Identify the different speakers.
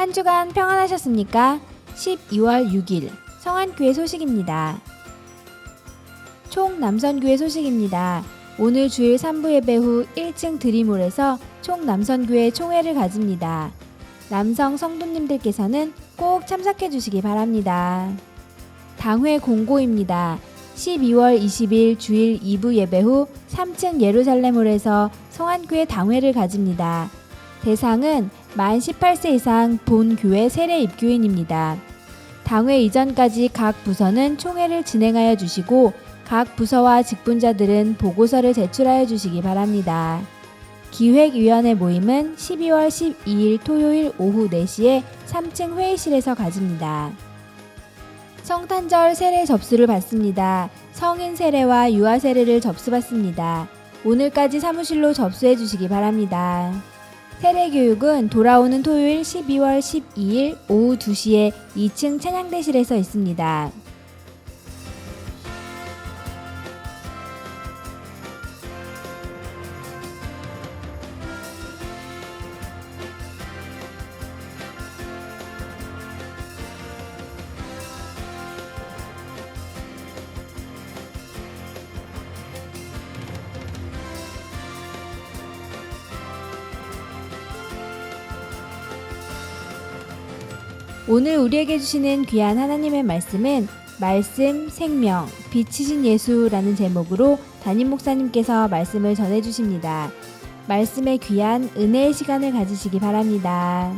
Speaker 1: 한 주간 평안하셨습니까? 12월 6일 성안교회 소식입니다. 총 남선교회 소식입니다. 오늘 주일 3부 예배 후 1층 드림홀에서 총 남선교회 총회를 가집니다. 남성 성도님들께서는 꼭 참석해 주시기 바랍니다. 당회 공고입니다. 12월 20일 주일 2부 예배 후 3층 예루살렘홀에서 성안교회 당회를 가집니다. 대상은 만 18세 이상 본 교회 세례 입교인입니다. 당회 이전까지 각 부서는 총회를 진행하여 주시고 각 부서와 직분자들은 보고서를 제출하여 주시기 바랍니다. 기획위원회 모임은 12월 12일 토요일 오후 4시에 3층 회의실에서 가집니다. 성탄절 세례 접수를 받습니다. 성인 세례와 유아 세례를 접수받습니다. 오늘까지 사무실로 접수해 주시기 바랍니다. 세례 교육은 돌아오는 토요일 12월 12일 오후 2시에 2층 찬양대실에서 있습니다. 오늘 우리에게 주시는 귀한 하나님의 말씀은 말씀, 생명, 빛이신 예수라는 제목으로 담임 목사님께서 말씀을 전해 주십니다. 말씀의 귀한 은혜의 시간을 가지시기 바랍니다.